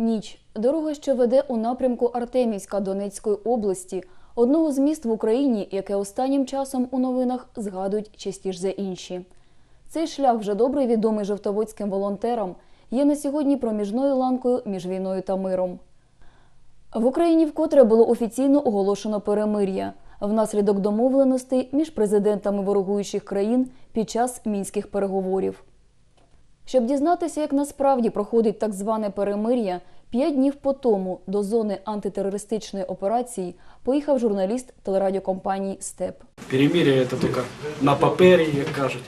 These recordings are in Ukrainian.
Ніч. Дорога, що веде у напрямку Артемівська Донецької області, одного з міст в Україні, яке останнім часом у новинах згадують частіше за інші. Цей шлях, вже добре відомий жовтоводським волонтерам, є на сьогодні проміжною ланкою між війною та миром. В Україні вкотре було офіційно оголошено перемир'я внаслідок домовленостей між президентами ворогуючих країн під час мінських переговорів. Щоб дізнатися, як насправді проходить так зване перемир'я, п'ять днів по тому до зони антитерористичної операції поїхав журналіст телерадіокомпанії Степ. Перемир'я це тільки на папері, як кажуть.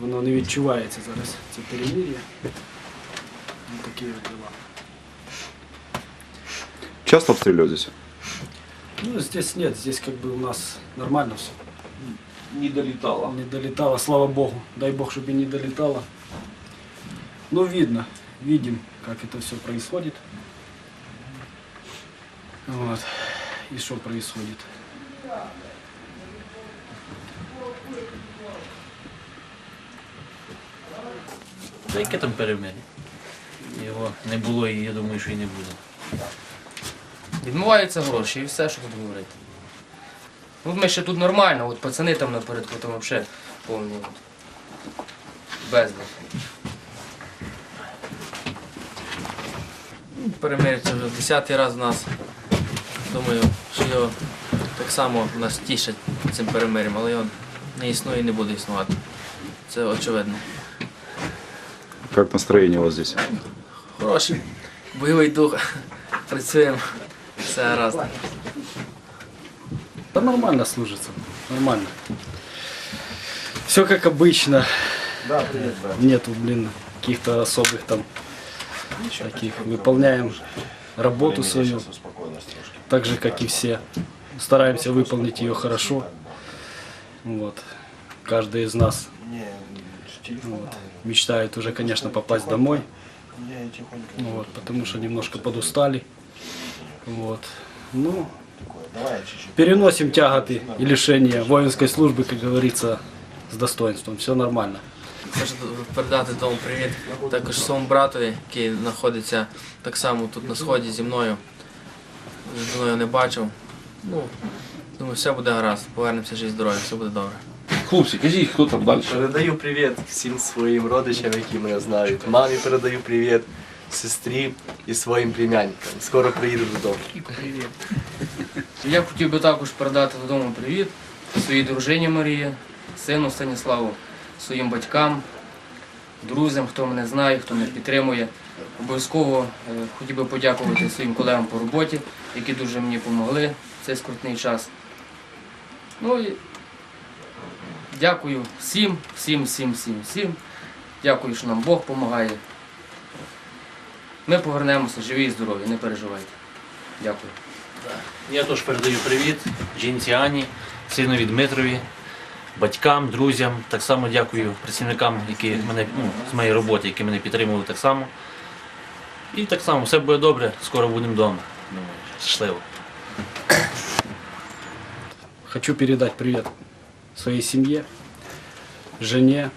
Воно не відчувається зараз, це перемир'я. Ну, такі от дела. Часто обстреливают здесь? Ну, здесь нет, здесь как бы у нас нормально все. Не долетало. Не долетало, слава богу. Дай бог, чтобы и не долетало. Ну, видно, видим, как это все происходит. Вот. И что происходит. Та яке там перемир'я? Його не було і я думаю, що і не буде. Відмиваються гроші і все, що тут говорити. От ми ще тут нормально, от пацани там напередку там взагалі повні от, безлад. Перемириться вже десятий раз в нас. Думаю, що його так само нас тішать цим перемир'ям, але його не існує і не буде існувати. Це очевидно. Как настроение у вас здесь? Хороший бойовий дух. Працюємо. Все гаразд. Да нормально служится, нормально. Все как обычно. Да, привет, Нету, блин, каких-то особых там таких. Выполняем работу свою, так же, как и все. Стараемся выполнить ее хорошо. Вот. Каждый из нас вот, мечтает уже, конечно, попасть домой. Вот, потому что немножко подустали. Вот. Ну, переносим тяготы и лишения воинской службы, как говорится, с достоинством. Все нормально. Хочу передати дому привіт також своєму братові, який знаходиться так само тут на сході зі мною. Давно його не бачив. Ну, думаю, все буде гаразд, повернемося живі здоров'я, все буде добре. Хлопці, кажіть, хто там далі? Передаю привіт всім своїм родичам, які мене знають. Мамі передаю привіт, сестрі і своїм племянникам. Скоро приїду додому. Я хотів би також передати додому привіт своїй дружині Марії, сину Станіславу, своїм батькам, друзям, хто мене знає, хто мене підтримує. Обов'язково е, хотів би подякувати своїм колегам по роботі, які дуже мені допомогли в цей скрутний час. Ну і дякую всім, всім, всім, всім, всім. Дякую, що нам Бог допомагає. Ми повернемося живі і здорові, не переживайте. Дякую. Я теж передаю привіт жінці Ані, синові Дмитрові, батькам, друзям. Так само дякую працівникам, які мене ну, з моєї роботи, які мене підтримували так само. І так само все буде добре, скоро будемо вдома. Думаю, щасливо. Хочу передать привет своей семье, жене,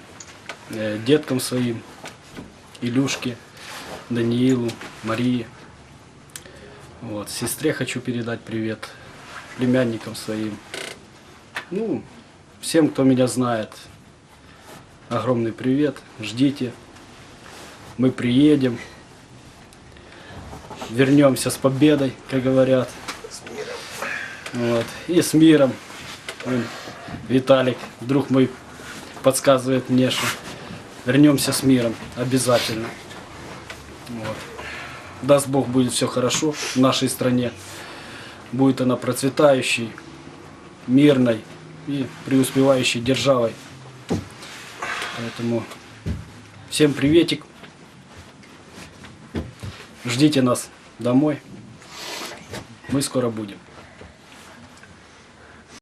э, деткам своим, Илюшке, Даниилу, Марии. Вот, сестре хочу передать привет, племянникам своим. Ну, всем, кто меня знает, огромный привет. Ждите. Мы приедем. Вернемся с победой, как говорят. Вот. И с миром. Виталик, друг мой, подсказывает мне, что вернемся с миром обязательно. Вот. Даст Бог, будет все хорошо в нашей стране. Будет она процветающей, мирной и преуспевающей державой. Поэтому всем приветик. Ждите нас домой. Мы скоро будем.